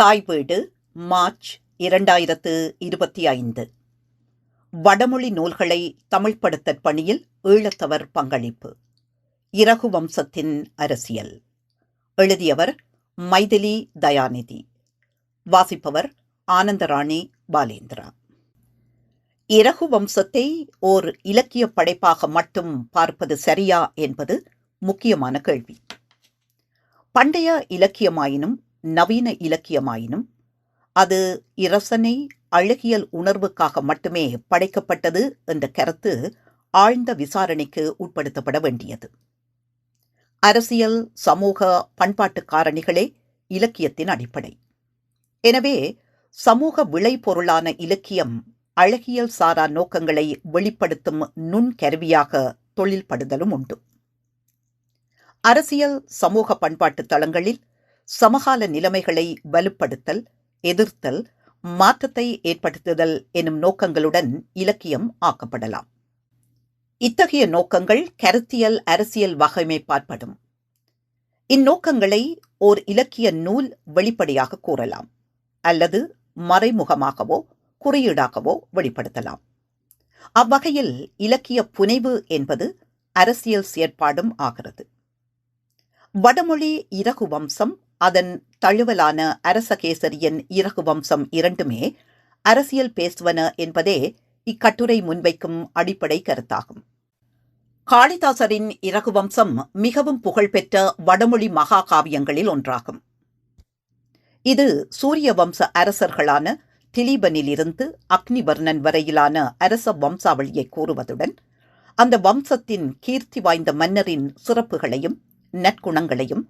தாய் வீடு மார்ச் இரண்டாயிரத்து இருபத்தி ஐந்து. வடமொழி நூல்களை தமிழ்ப்படுத்தற் பணியில் ஈழத்தவர் பங்களிப்பு. இரகு வம்சத்தின் அரசியல். எழுதியவர் மைதிலி தயாநிதி. வாசிப்பவர் ஆனந்தராணி பாலேந்திரா. இரகு வம்சத்தை ஓர் இலக்கிய படைப்பாக மட்டும் பார்ப்பது சரியா என்பது முக்கியமான கேள்வி. பண்டைய இலக்கியமாயினும் நவீன இலக்கியமாயினும் அது இரசனை அழகியல் உணர்வுக்காக மட்டுமே படைக்கப்பட்டது என்ற கருத்து ஆழ்ந்த விசாரணைக்கு உட்படுத்தப்பட வேண்டியது. அரசியல் சமூக பண்பாட்டு காரணிகளே இலக்கியத்தின் அடிப்படை. எனவே சமூக விளைபொருளான இலக்கியம் அழகியல் சாரா நோக்கங்களை வெளிப்படுத்தும் நுண்கருவியாக தொழில்படுதலும் உண்டு. அரசியல் சமூக பண்பாட்டு தளங்களில் சமகால நிலைமைகளை வலுப்படுத்தல் எதிர்த்தல் மாற்றத்தை ஏற்படுத்துதல் எனும் நோக்கங்களுடன் இலக்கியம் ஆக்கப்படலாம். இத்தகைய நோக்கங்கள் கருத்தியல் அரசியல் வகைமைப்பாற்படும் இந்நோக்கங்களை ஓர் இலக்கிய நூல் வெளிப்படையாக கூறலாம் அல்லது மறைமுகமாகவோ குறியீடாகவோ வெளிப்படுத்தலாம். அவ்வகையில் இலக்கிய புனைவு என்பது அரசியல் செயற்பாடும் ஆகிறது. வடமொழி இரகு வம்சம் அதன் தழுவலான அரசகேசரியன் இறகு வம்சம் இரண்டுமே அரசியல் பேசுவன என்பதே இக்கட்டுரை முன்வைக்கும் அடிப்படை கருத்தாகும். காளிதாசரின் இறகு வம்சம் மிகவும் புகழ்பெற்ற வடமொழி மகா காவியங்களில் ஒன்றாகும். இது சூரிய வம்ச அரசர்களான திலீபனிலிருந்து அக்னிவர்ணன் வரையிலான அரச வம்சாவளியை கூறுவதுடன் அந்த வம்சத்தின் கீர்த்தி வாய்ந்த மன்னரின் சிறப்புகளையும் நற்குணங்களையும்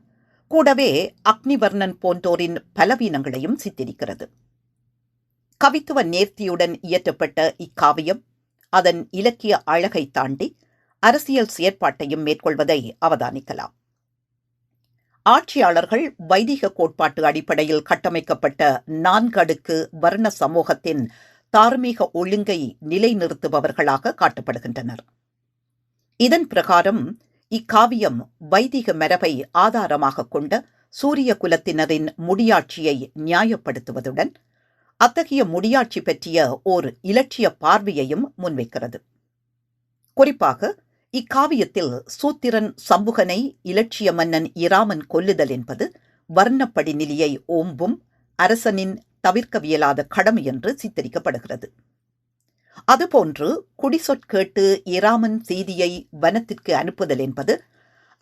கூடவே அக்னிவர்ணன் போன்றோரின் பலவீனங்களையும் சித்தரிக்கிறது. கவித்துவ நேர்த்தியுடன் இயற்றப்பட்ட இக்காவியம் அதன் இலக்கிய அழகை தாண்டி அரசியல் செயற்பாட்டையும் மேற்கொள்வதை அவதானிக்கலாம். ஆட்சியாளர்கள் வைதிக கோட்பாட்டு அடிப்படையில் கட்டமைக்கப்பட்ட நான்கடுக்கு வர்ண சமூகத்தின் தார்மீக ஒழுங்கை நிலைநிறுத்துபவர்களாக காட்டப்படுகின்றனர். இதன் பிரகாரம் இக்காவியம் வைதிக மரபை ஆதாரமாக கொண்ட சூரிய குலத்தினரின் முடியாட்சியை நியாயப்படுத்துவதுடன் அத்தகைய முடியாட்சி பற்றிய ஓர் இலட்சிய பார்வையையும் முன்வைக்கிறது. குறிப்பாக இக்காவியத்தில் சூத்திரன் சம்புகனை இலட்சிய மன்னன் இராமன் கொல்லுதல் என்பது வர்ணப்படி நிலையை ஓம்பும் அரசனின் தவிர்க்கவியலாத கடமை என்று சித்தரிக்கப்படுகிறது. அதுபோன்று குடிசொற்கேட்டு இராமன் செய்தியை வனத்திற்கு அனுப்புதல் என்பது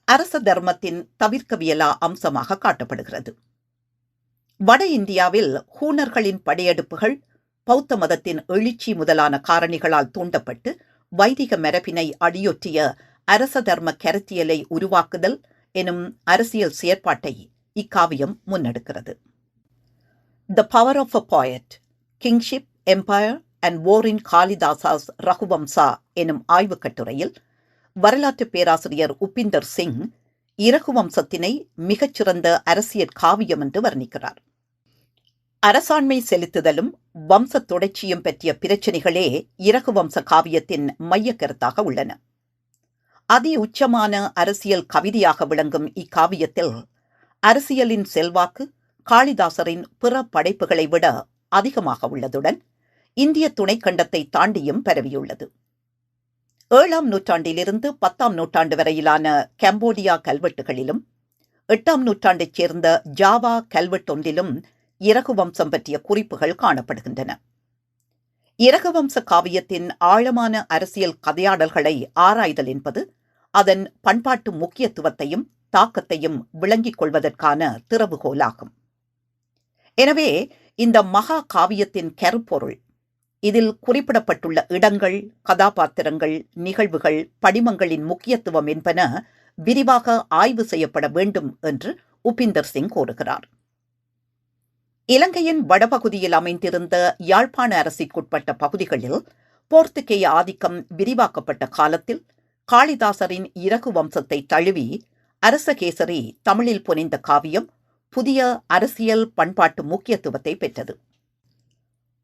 அரச தர்மத்தின் தவிர்க்கவியலா அம்சமாக காட்டப்படுகிறது. வட இந்தியாவில் ஹூனர்களின் படையெடுப்புகள் பௌத்த மதத்தின் எழுச்சி முதலான காரணிகளால் தூண்டப்பட்டு வைதிக மரபினை அடியொற்றிய அரச தர்ம கருத்தியலை உருவாக்குதல் எனும் அரசியல் செயற்பாட்டை இக்காவியம் முன்னெடுக்கிறது. The power of a poet kingship empire and ஓரின் Kalidasa's Raghuvamsha எனும் ஆய்வுக் கட்டுரையில் வரலாற்று பேராசிரியர் உப்பிந்தர் சிங் இரகுவம்சத்தினை மிகச்சிறந்த அரசியல் காவியம் என்று வர்ணிக்கிறார். அரசாண்மை செலுத்துதலும் வம்ச தொடர்ச்சியும் பற்றிய பிரச்சினைகளே இரகுவம்ச காவியத்தின் மைய கருத்தாக உள்ளன. அதி உச்சமான அரசியல் கவிதையாக விளங்கும் இக்காவியத்தில் அரசியலின் செல்வாக்கு காளிதாசரின் பிற படைப்புகளை விட அதிகமாக உள்ளதுடன் இந்திய துணைக்கண்டத்தை தாண்டியும் பரவியுள்ளது. ஏழாம் நூற்றாண்டிலிருந்து பத்தாம் நூற்றாண்டு வரையிலான கம்போடியா கல்வெட்டுகளிலும் எட்டாம் நூற்றாண்டைச் சேர்ந்த ஜாவா கல்வெட்டொன்றிலும் இரகு வம்சம் பற்றிய குறிப்புகள் காணப்படுகின்றன. இரகு வம்ச காவியத்தின் ஆழமான அரசியல் கதையாடல்களை ஆராய்தல் என்பது அதன் பண்பாட்டு முக்கியத்துவத்தையும் தாக்கத்தையும் விளங்கிக் கொள்வதற்கான திறவுகோலாகும். எனவே இந்த மகா காவியத்தின் கருப்பொருள் இதில் குறிப்பிடப்பட்டுள்ள இடங்கள் கதாபாத்திரங்கள் நிகழ்வுகள் படிமங்களின் முக்கியத்துவம் என்பன விரிவாக ஆய்வு செய்யப்பட வேண்டும் என்று உபிந்தர் சிங் கூறுகிறார். இலங்கையின் வடபகுதியில் அமைந்திருந்த யாழ்ப்பாண அரசிற்குட்பட்ட பகுதிகளில் போர்த்துகேய ஆதிக்கம் விரிவாக்கப்பட்ட காலத்தில் காளிதாசரின் இறகு வம்சத்தை தழுவி அரசகேசரி தமிழில் புனைந்த காவியம் புதிய அரசியல் பண்பாட்டு முக்கியத்துவத்தை பெற்றது.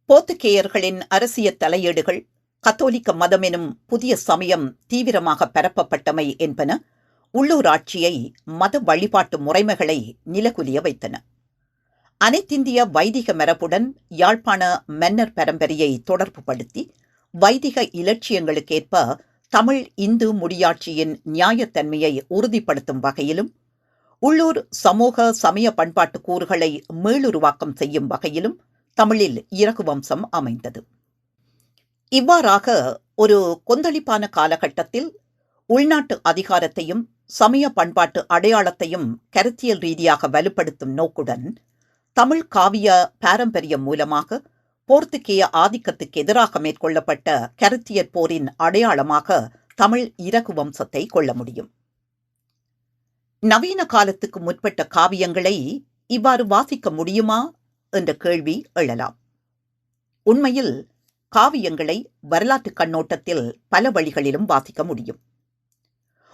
போர்த்துகேயர்களின் அரசியல் தலையீடுகள் கத்தோலிக்க மதம் எனும் புதிய சமயம் தீவிரமாக பரப்பப்பட்டமை என்பன உள்ளூர் ஆட்சியை மத வழிபாட்டு முறைமைகளை நிலகுலிய வைத்தன. அனைத்திந்திய வைதிக மரபுடன் யாழ்ப்பாண மன்னர் பரம்பரையை தொடர்புபடுத்தி வைதிக இலட்சியங்களுக்கேற்ப தமிழ் இந்து முடியாட்சியின் நியாயத்தன்மையை உறுதிப்படுத்தும் வகையிலும் உள்ளூர் சமூக சமய பண்பாட்டு கூறுகளை மீளுருவாக்கம் செய்யும் வகையிலும் தமிழில் இறகு வம்சம் அமைந்தது. இவ்வாறாக ஒரு கொந்தளிப்பான காலகட்டத்தில் உள்நாட்டு அதிகாரத்தையும் சமய பண்பாட்டு அடையாளத்தையும் கருத்தியல் ரீதியாக வலுப்படுத்தும் நோக்குடன் தமிழ் காவிய பாரம்பரியம் மூலமாக போர்த்துகேய ஆதிக்கத்துக்கு எதிராக மேற்கொள்ளப்பட்ட கருத்தியற் போரின் அடையாளமாக தமிழ் இறகு வம்சத்தை கொள்ள முடியும். நவீன காலத்துக்கு முற்பட்ட காவியங்களை இவ்வாறு வாசிக்க முடியுமா? என்ற கேள்வி எழலாம். உண்மையில் காவியங்களை வரலாற்று கண்ணோட்டத்தில் பல வழிகளிலும் வாசிக்க முடியும்.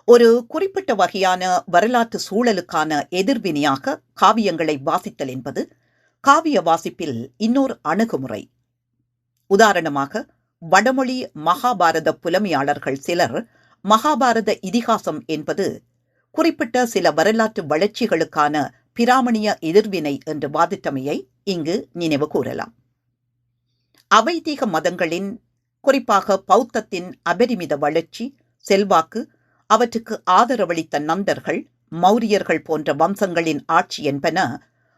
ஒரு குறிப்பிட்ட வகையான வரலாற்று சூழலுக்கான எதிர்வினையாக காவியங்களை வாசித்தல் என்பது காவிய வாசிப்பில் இன்னொரு அணுகுமுறை. உதாரணமாக வடமொழி மகாபாரத புலமையாளர்கள் சிலர் மகாபாரத இதிகாசம் என்பது குறிப்பிட்ட சில வரலாற்று வளர்ச்சிகளுக்கான பிராமணிய எதிர்வினை என்று வாதிட்டமையை இங்கு நினைவு கூறலாம். அவைதீக மதங்களின் குறிப்பாக பௌத்தத்தின் அபரிமித வளர்ச்சி செல்வாக்கு அவற்றுக்கு ஆதரவளித்த நந்தர்கள் மௌரியர்கள் போன்ற வம்சங்களின் ஆட்சி என்பன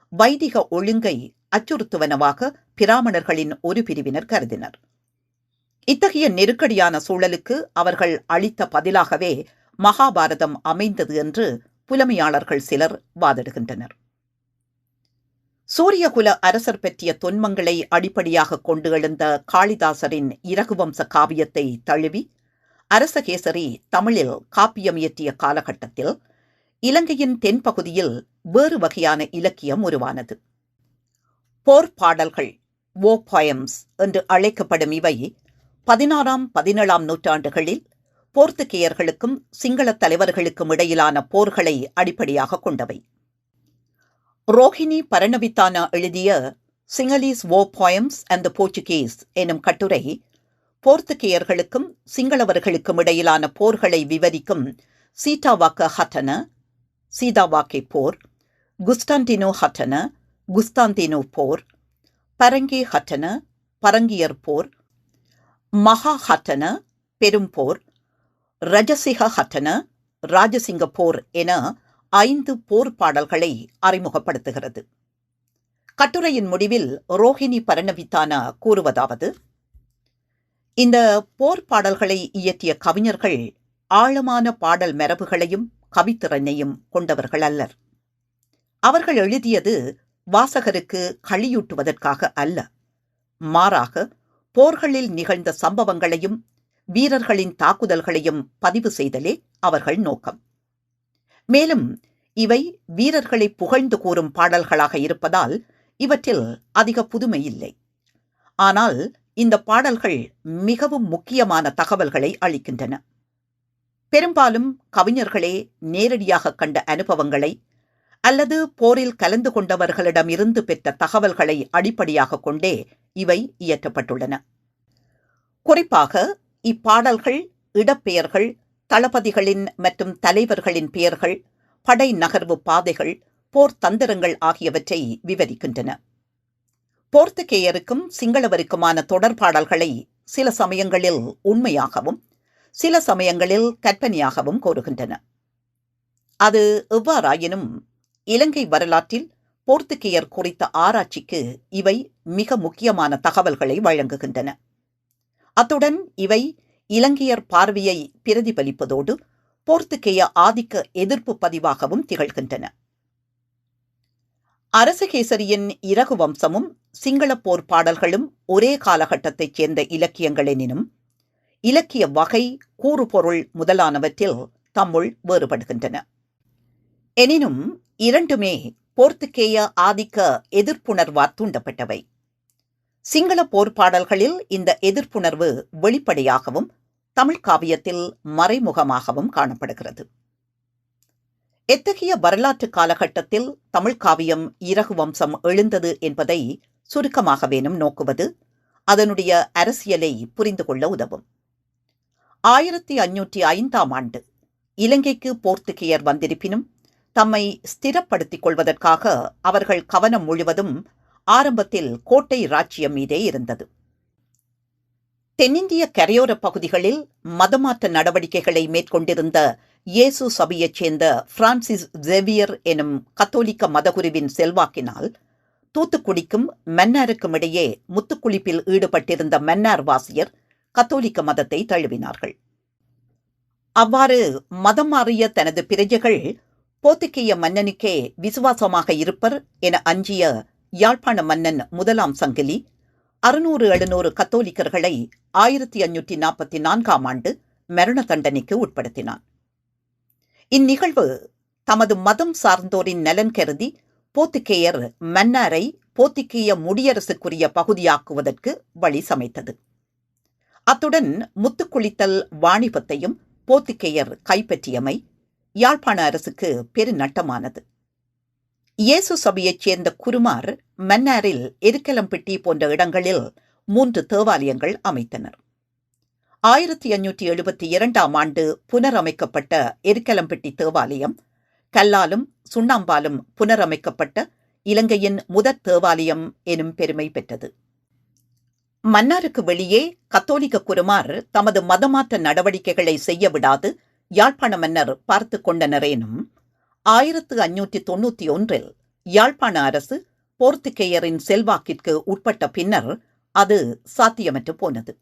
வைதிக ஒழுங்கை அச்சுறுத்துவனவாக பிராமணர்களின் ஒரு பிரிவினர் கருதினர். இத்தகைய நெருக்கடியான சூழலுக்கு அவர்கள் அளித்த பதிலாகவே மகாபாரதம் அமைந்தது என்று புலமையாளர்கள் சிலர் வாதிடுகின்றனர். சூரியகுல அரசர் பற்றிய தொன்மங்களை அடிப்படையாக கொண்டு எழுந்த காளிதாசரின் இரகுவம்ச காவியத்தை தழுவி அரசகேசரி தமிழில் காப்பியம் இயற்றிய காலகட்டத்தில் இலங்கையின் தென்பகுதியில் வேறு வகையான இலக்கியம் உருவானது. போர் பாடல்கள் வோ பாயம்ஸ் என்று அழைக்கப்படும் இவை பதினாறாம் பதினேழாம் நூற்றாண்டுகளில் போர்த்துகேயர்களுக்கும் சிங்கள தலைவர்களுக்கும் இடையிலான போர்களை அடிப்படையாக கொண்டவை. ரோஹிணி பரணவித்தானா எழுதிய Sinhalese war poems and the Portuguese எனும் கட்டுரை போர்த்துகேயர்களுக்கும் சிங்களவர்களுக்கும் இடையிலான போர்களை விவரிக்கும் சீட்டாவாக்க ஹட்டன சீதாவாக்கே போர் குஸ்டான்டினோ ஹட்டன குஸ்தாந்தினோ போர் பரங்கே ஹட்டன பரங்கியர் போர் மகா ஹட்டன பெரும் போர் ரஜசிக ஹட்டன ராஜசிங்க போர் என ஐந்து போர் பாடல்களை அறிமுகப்படுத்துகிறது. கட்டுரையின் முடிவில் ரோஹிணி பரணவித்தானா கூறுவதாவது இந்த போர் பாடல்களை இயற்றிய கவிஞர்கள் ஆழமான பாடல் மரபுகளையும் கவித்திறனையும் கொண்டவர்கள் அல்லர். அவர்கள் எழுதியது வாசகருக்கு களியூட்டுவதற்காக அல்ல. மாறாக போர்களில் நிகழ்ந்த சம்பவங்களையும் வீரர்களின் தாக்குதல்களையும் பதிவு செய்தலே அவர்கள் நோக்கம். மேலும் இவை வீரர்களை புகழ்ந்து கூறும் பாடல்களாக இருப்பதால் இவற்றில் அதிக புதுமை இல்லை. ஆனால் இந்த பாடல்கள் மிகவும் முக்கியமான தகவல்களை அளிக்கின்றன. பெரும்பாலும் கவிஞர்களே நேரடியாக கண்ட அனுபவங்களை அல்லது போரில் கலந்து கொண்டவர்களிடமிருந்து பெற்ற தகவல்களை அடிப்படையாக கொண்டே இவை இயற்றப்பட்டுள்ளன. குறிப்பாக இப்பாடல்கள் இடப்பெயர்கள் தளபதிகளின் மற்றும் தலைவர்களின் பெயர்கள் படை நகர்வு பாதைகள் போர் தந்திரங்கள் ஆகியவற்றை விவரிக்கின்றன. போர்த்துகேயருக்கும் சிங்களவருக்குமான தொடர்பாடல்களை சில சமயங்களில் உண்மையாகவும் சில சமயங்களில் கற்பனையாகவும் கூறுகின்றன. அது எவ்வாறாயினும் இலங்கை வரலாற்றில் போர்த்துகேயர் குறித்த ஆராய்ச்சிக்கு இவை மிக முக்கியமான தகவல்களை வழங்குகின்றன. அத்துடன் இவை இலங்கையர் பார்வையை பிரதிபலிப்பதோடு போர்த்துகேய ஆதிக்க எதிர்ப்பு பதிவாகவும் திகழ்கின்றன. அரசகேசரியின் இறகு வம்சமும் சிங்கள போர் பாடல்களும் ஒரே காலகட்டத்தைச் சேர்ந்த இலக்கியங்களெனினும் இலக்கிய வகை கூறுபொருள் முதலானவற்றில் தம்முள் வேறுபடுகின்றன. எனினும் இரண்டுமே போர்த்துகேய ஆதிக்க எதிர்ப்புணர்வால் தூண்டப்பட்டவை. சிங்கள போர் பாடல்களில் இந்த எதிர்ப்புணர்வு வெளிப்படையாகவும் தமிழ் காவியத்தில் மறைமுகமாகவும் காணப்படுகிறது. எத்தகைய வரலாற்று காலகட்டத்தில் தமிழ் காவியம் இறகு வம்சம் எழுந்தது என்பதை சுருக்கமாகவேனும் நோக்குவது அதனுடைய அரசியலை புரிந்து கொள்ள உதவும். ஆயிரத்தி ஐநூற்றி ஐந்தாம் ஆண்டு இலங்கைக்கு போர்த்துகேயர் வந்திருப்பினும் தம்மை ஸ்திரப்படுத்திக் கொள்வதற்காக அவர்கள் கவனம் முழுவதும் ஆரம்பத்தில் கோட்டை ராச்சியம் மீதே இருந்தது. தென்னிந்திய கரையோர பகுதிகளில் மதமாற்ற நடவடிக்கைகளை மேற்கொண்டிருந்த இயேசு சபையைச் சேர்ந்த பிரான்சிஸ் ஜெவியர் எனும் கத்தோலிக்க மதகுருவின் செல்வாக்கினால் தூத்துக்குடிக்கும் மன்னாருக்கும் இடையே முத்துக்குளிப்பில் ஈடுபட்டிருந்த மன்னார் வாசியர் கத்தோலிக்க மதத்தை தழுவினார்கள். அவ்வாறு மதம் மாறிய தனது பிரஜைகள் போத்துக்கேய மன்னனுக்கே விசுவாசமாக இருப்பர் என அஞ்சிய யாழ்ப்பாண மன்னன் முதலாம் சங்கிலி அறுநூறு எழுநூறு கத்தோலிக்கர்களை ஆயிரத்தி அஞ்சூற்றி நாற்பத்தி நான்காம் ஆண்டு மரண தண்டனைக்கு உட்படுத்தினான். இந்நிகழ்வு தமது மதம் சார்ந்தோரின் நலன் கருதி போத்துக்கேயர் மன்னாரை போத்திக்கேய முடியரசுக்குரிய பகுதியாக்குவதற்கு வழி சமைத்தது. அத்துடன் முத்துக்குளித்தல் வாணிபத்தையும் போத்திக்கேயர் கைப்பற்றியமை யாழ்ப்பாண அரசுக்கு பெருநட்டமானது. இயேசு சபையைச் சேர்ந்த குருமார் மன்னாரில் எருக்கலம்பிட்டி போன்ற இடங்களில் மூன்று தேவாலயங்கள் அமைத்தனர். ஆயிரத்தி அஞ்சூற்றி எழுபத்தி இரண்டாம் ஆண்டு புனரமைக்கப்பட்ட எருக்கலம்பிட்டி தேவாலயம் கல்லாலும் சுண்ணாம்பாலும் புனரமைக்கப்பட்ட இலங்கையின் முதற் தேவாலயம் எனும் பெருமை பெற்றது. மன்னாருக்கு வெளியே கத்தோலிக்க குருமார் தமது மதமாற்ற நடவடிக்கைகளை செய்ய விடாது யாழ்ப்பாண மன்னர் பார்த்து கொண்டனரேனும் ஆயிரத்து அஞ்சூற்றி தொன்னூத்தி ஒன்றில் யாழ்ப்பாண அரசு போர்த்துகேயரின் செல்வாக்கிற்கு உட்பட்ட பின்னர் அது சாத்தியமற்று போனது.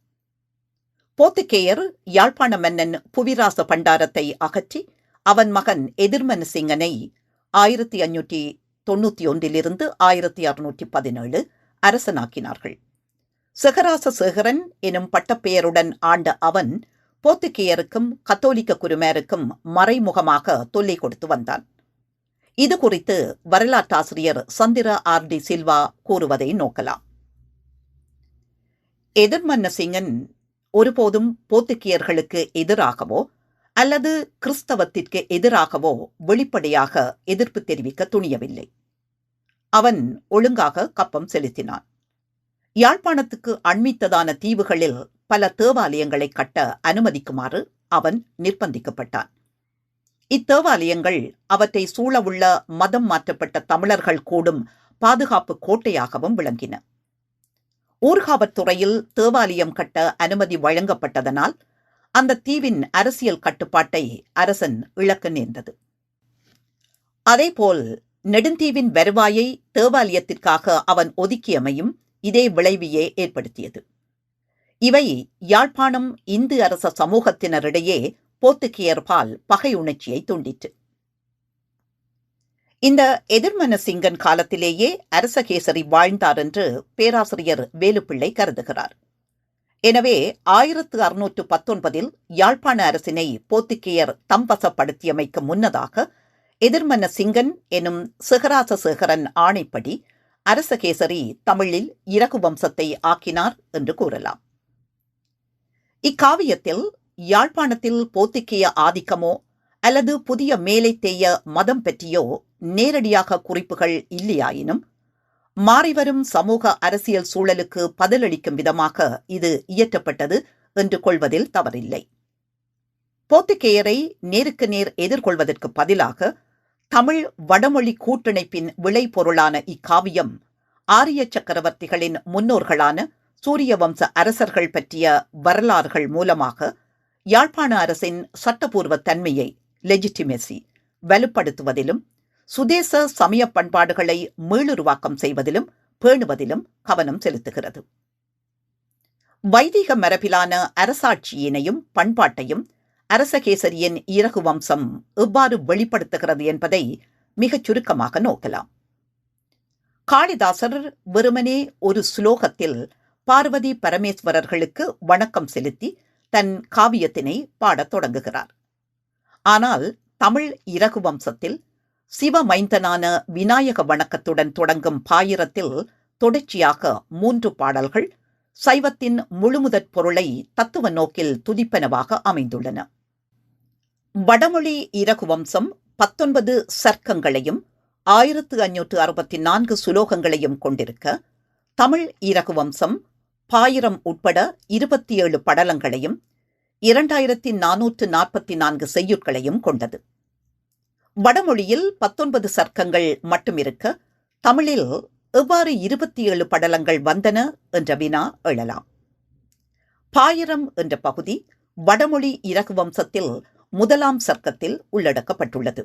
போர்த்துகேயர் யாழ்ப்பாண மன்னன் புவிராச பண்டாரத்தை அகற்றி அவன் மகன் எதிர்மன் சிங்கனை ஆயிரத்தி அஞ்சூற்றி தொன்னூத்தி ஒன்றிலிருந்து ஆயிரத்தி அறுநூற்றி பதினேழு அரசனாக்கினார்கள். சிகராச சேகரன் எனும் பட்டப்பெயருடன் ஆண்ட அவன் போத்துக்கேயருக்கும் கத்தோலிக்க குருமேருக்கும் மறைமுகமாக தொல்லை கொடுத்து வந்தான். இது குறித்து வரலாற்றாசிரியர் சந்திர ஆர் டி சில்வா கூறுவதை நோக்கலாம். எதிர்மன்ன சிங்கன் ஒருபோதும் போத்துக்கியர்களுக்கு எதிராகவோ அல்லது கிறிஸ்தவத்திற்கு எதிராகவோ வெளிப்படையாக எதிர்ப்பு தெரிவிக்க துணியவில்லை. அவன் ஒழுங்காக கப்பம் செலுத்தினான். யாழ்ப்பாணத்துக்கு அண்மித்ததான தீவுகளில் பல தேவாலயங்களை கட்ட அனுமதிக்குமாறு அவன் நிர்பந்திக்கப்பட்டான். இத்தேவாலயங்கள் அவற்றை சூழவுள்ள மதம் மாற்றப்பட்ட தமிழர்கள் கூடும் பாதுகாப்பு கோட்டையாகவும் விளங்கின. ஊர்காவற்துறையில் தேவாலயம் கட்ட அனுமதி வழங்கப்பட்டதனால் அந்த தீவின் அரசியல் கட்டுப்பாட்டை அரசன் இழக்க நேர்ந்தது. அதேபோல் நெடுந்தீவின் வருவாயை தேவாலயத்திற்காக அவன் ஒதுக்கியமையும் இதே விளைவையே ஏற்படுத்தியது. இவை யாழ்ப்பாணம் இந்து அரச சமூகத்தினரிடையே போத்துக்கியர்பால் பகை உணர்ச்சியை தூண்டிற்று. இந்த எதிர்மன சிங்கன் காலத்திலேயே அரசகேசரி வாழ்ந்தார் என்று பேராசிரியர் வேலுப்பிள்ளை கருதுகிறார். எனவே ஆயிரத்து அறுநூற்று பத்தொன்பதில் யாழ்ப்பாண அரசினை போத்துக்கியர் தம்பசப்படுத்தியமைக்கு முன்னதாக எதிர்மன சிங்கன் எனும் சிகராச சேகரன் ஆணைப்படி அரசகேசரி தமிழில் இறகு வம்சத்தை ஆக்கினார் என்று கூறலாம். இக்காவியத்தில் யாழ்ப்பாணத்தில் போத்திக்கிய ஆதிக்கமோ அல்லது புதிய மேலை தேய மதம் பற்றியோ நேரடியாக குறிப்புகள் இல்லையாயினும் மாறிவரும் சமூக அரசியல் சூழலுக்கு பதிலளிக்கும் விதமாக இது இயற்றப்பட்டது என்று கொள்வதில் தவறில்லை. போத்துக்கேயரை நேருக்கு நேர் எதிர்கொள்வதற்கு பதிலாக தமிழ் வடமொழி கூட்டிணைப்பின் விளைபொருளான இக்காவியம் ஆரிய சக்கரவர்த்திகளின் முன்னோர்களான சூரிய வம்ச அரசர்கள் பற்றிய வரலாறுகள் மூலமாக யாழ்ப்பாண அரசின் சட்டபூர்வ தன்மையை லெஜிட்டிமெசி வலுப்படுத்துவதிலும் சுதேச சமய பண்பாடுகளை மீளுருவாக்கம் செய்வதிலும் பேணுவதிலும் கவனம் செலுத்துகிறது. வைதிக மரபிலான அரசாட்சியினையும் பண்பாட்டையும் அரசகேசரியின் இறகு வம்சம் எவ்வாறு வெளிப்படுத்துகிறது என்பதை மிகச் சுருக்கமாக நோக்கலாம். காளிதாசர் வெறுமனே ஒரு சுலோகத்தில் பார்வதி பரமேஸ்வரர்களுக்கு வணக்கம் செலுத்தி தன் காவியத்தினை பாடத் தொடங்குகிறார். ஆனால் தமிழ் இறகு வம்சத்தில் சிவமைந்தனான விநாயக வணக்கத்துடன் தொடங்கும் பாயிரத்தில் தொடர்ச்சியாக மூன்று பாடல்கள் சைவத்தின் முழுமுதற் பொருளை தத்துவ நோக்கில் துதிப்பனவாக அமைந்துள்ளன. வடமொழி இறகு வம்சம் பத்தொன்பது சர்க்கங்களையும் ஆயிரத்து அஞ்சூற்று அறுபத்தி நான்கு சுலோகங்களையும் கொண்டிருக்க தமிழ் இறகு வம்சம் பாயிரம் உட்பட இருபத்தி ஏழு படலங்களையும் இரண்டாயிரத்தி நானூற்று நாற்பத்தி நான்கு செய்யுட்களையும் கொண்டது. வடமொழியில் பத்தொன்பது சர்க்கங்கள் மட்டும் இருக்க தமிழில் எவ்வாறு இருபத்தி ஏழு படலங்கள் வந்தன என்ற வினா எழலாம். பாயிரம் என்ற பகுதி வடமொழி இறகு வம்சத்தில் முதலாம் சர்க்கத்தில் உள்ளடக்கப்பட்டுள்ளது.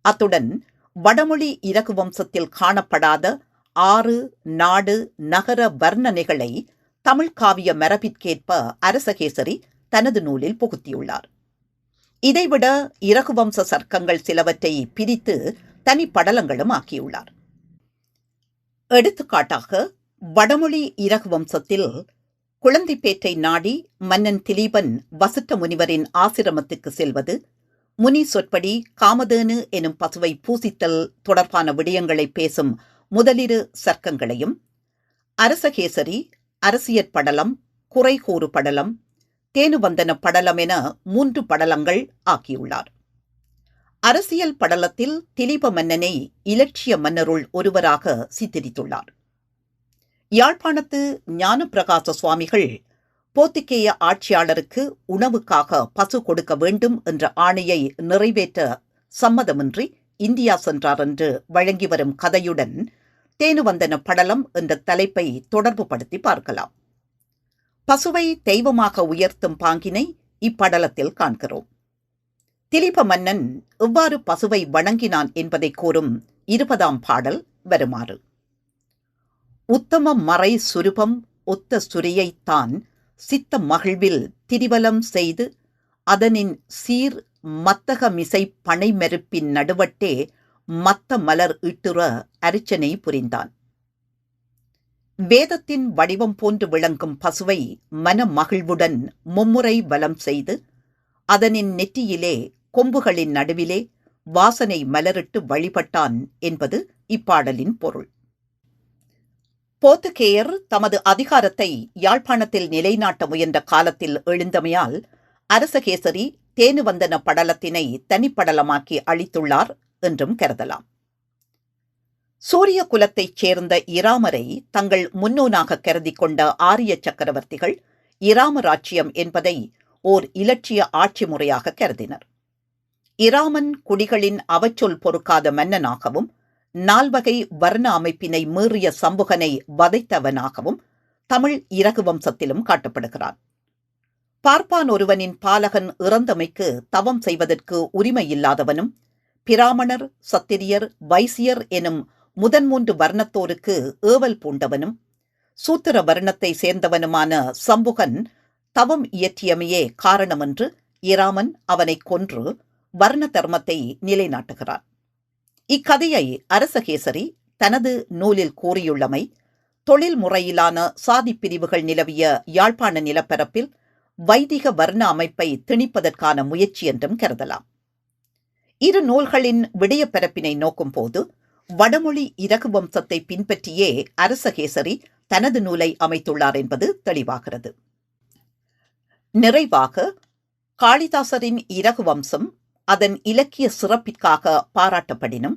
அத்துடன் வடமொழி இறகு வம்சத்தில் காணப்படாத ஆறு நாடு நகர வர்ணனைகளை தமிழ் காவிய மரபிற்கேற்ப அரசகேசரி தனது நூலில் புகுத்தியுள்ளார். இதைவிட இறகு வம்ச சர்க்கங்கள் சிலவற்றை பிரித்து தனி படலங்களும் ஆக்கியுள்ளார். எடுத்துக்காட்டாக வடமொழி இறகு வம்சத்தில் குழந்தைப்பேட்டை நாடி மன்னன் திலீபன் வசிட்ட முனிவரின் ஆசிரமத்துக்கு செல்வது முனி சொற்படி காமதேனு எனும் பசுவை பூசித்தல் தொடர்பான விடயங்களை பேசும் முதலிரு சர்க்கங்களையும் அரசகேசரி அரசியற் படலம் குறைகூறு படலம் தேனுவந்தன படலம் என மூன்று படலங்கள் ஆக்கியுள்ளார். அரசியல் படலத்தில் திலீப மன்னனை இலட்சிய மன்னருள் ஒருவராக சித்தரித்துள்ளார். யாழ்ப்பாணத்து ஞானப்பிரகாச சுவாமிகள் போத்திக்கேய ஆட்சியாளருக்கு உணவுக்காக பசு கொடுக்க வேண்டும் என்ற ஆணையை நிறைவேற்ற சம்மதமின்றி இந்தியா சென்றார் என்று வழங்கி வரும் கதையுடன் தேனுவந்தன படலம் என்ற தலைப்பை தொடர்புபடுத்தி பார்க்கலாம். பசுவை தெய்வமாக உயர்த்தும் பாங்கினை இப்படலத்தில் காண்கிறோம். திலீப மன்னன் எவ்வாறு பசுவை வணங்கினான் என்பதை கூறும் இருபதாம் பாடல் வருமாறு. உத்தம மறை சுரூபம் ஒத்த சுரியைத்தான் சித்த மகிழ்வில் திரிவலம் செய்து அதனின் சீர் மத்தகமிசை பனைமெருப்பின் நடுவட்டே மத்த மலர் இட்டுற அர்ச்சனை புரிந்தான். வேதத்தின் வடிவம் போன்று விளங்கும் பசுவை மன மகிழ்வுடன் மும்முறை வலம் செய்து அதனின் நெற்றியிலே கொம்புகளின் நடுவிலே வாசனை மலரிட்டு வழிபட்டான் என்பது இப்பாடலின் பொருள். போத்துகேயர் தமது அதிகாரத்தை யாழ்ப்பாணத்தில் நிலைநாட்ட முயன்ற காலத்தில் எழுந்தமையால் அரசகேசரி தேனுவந்தன படலத்தினை தனிப்படலமாக்கி அளித்துள்ளார் என்றும் கருதலாம். சூரிய குலத்தைச் சேர்ந்த இராமரை தங்கள் முன்னோனாக கருதி கொண்ட ஆரிய சக்கரவர்த்திகள் இராமராட்சியம் என்பதை ஓர் இலட்சிய ஆட்சி முறையாக கருதினர். இராமன் குடிகளின் அவச்சொல் பொறுக்காத மன்னனாகவும் நால்வகை வர்ண அமைப்பினை மீறிய சம்புகனை வதைத்தவனாகவும் தமிழ் இறகு வம்சத்திலும் காட்டப்படுகிறான். பார்ப்பான் ஒருவனின் பாலகன் இறந்தமைக்கு தவம் செய்வதற்கு உரிமை இல்லாதவனும் பிராமணர் சத்திரியர் வைசியர் எனும் முதன் மூன்று வர்ணத்தோருக்கு ஏவல் பூண்டவனும் சூத்திர வர்ணத்தை சேர்ந்தவனுமான சம்புகன் தவம் இயற்றியமையே காரணமென்று இராமன் அவனை கொன்று வர்ண தர்மத்தை நிலைநாட்டுகிறான். இக்கதையை அரசகேசரி தனது நூலில் கூறியுள்ளமை தொழில் முறையிலான சாதி பிரிவுகள் நிலவிய யாழ்ப்பாண நிலப்பரப்பில் வைதிக வர்ண அமைப்பை திணிப்பதற்கான முயற்சி என்றும் கருதலாம். இரு நூல்களின் விடயப்பரப்பினை நோக்கும் போது வடமொழி இறகு வம்சத்தை பின்பற்றியே அரசகேசரி தனது நூலை அமைத்துள்ளார் என்பது தெளிவாகிறது. நிறைவாக காளிதாசரின் இறகு வம்சம் அதன் இலக்கிய சிறப்பிற்காக பாராட்டப்படினும்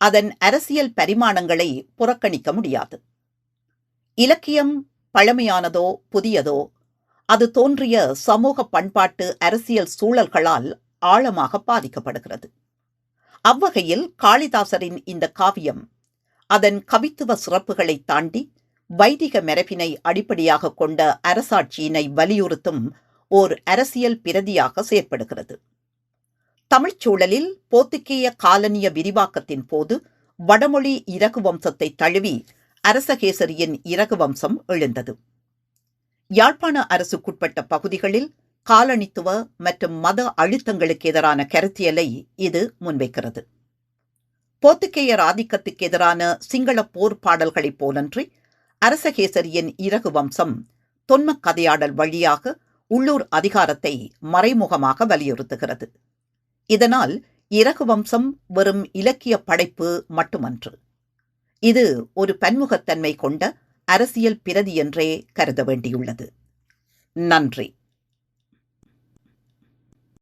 அதன் அரசியல் பரிமாணங்களை புறக்கணிக்க முடியாது. இலக்கியம் பழமையானதோ புதியதோ அது தோன்றிய சமூக பண்பாட்டு அரசியல் சூழல்களால் ஆழமாக பாதிக்கப்படுகிறது. அவ்வகையில் காளிதாசரின் இந்த காவியம் அதன் கவித்துவ சிறப்புகளை தாண்டி வைதிக மரபினை அடிப்படையாக கொண்ட அரசாட்சியினை வலியுறுத்தும் ஓர் அரசியல் பிரதியாக செயற்படுகிறது. தமிழ்ச் சூழலில் போத்துக்கேய காலனிய விரிவாக்கத்தின் போது வடமொழி இறகு வம்சத்தை தழுவி அரசகேசரியின் இறகு வம்சம் எழுந்தது. யாழ்ப்பாண அரசுக்குட்பட்ட பகுதிகளில் காலனித்துவ மற்றும் மத அழுத்தங்களுக்கு எதிரான கருத்தியலை இது முன்வைக்கிறது. போத்துக்கேயர் ஆதிக்கத்துக்கு எதிரான சிங்கள போர் பாடல்களைப் போலன்றி அரசகேசரியின் இறகு வம்சம் தொன்மக் கதையாடல் வழியாக உள்ளூர் அதிகாரத்தை மறைமுகமாக வலியுறுத்துகிறது. இதனால் இறகு வம்சம் வெறும் இலக்கிய படைப்பு மட்டுமன்று. இது ஒரு பன்முகத்தன்மை கொண்ட அரசியல் பிரதி என்றே கருத வேண்டியுள்ளது. நன்றி.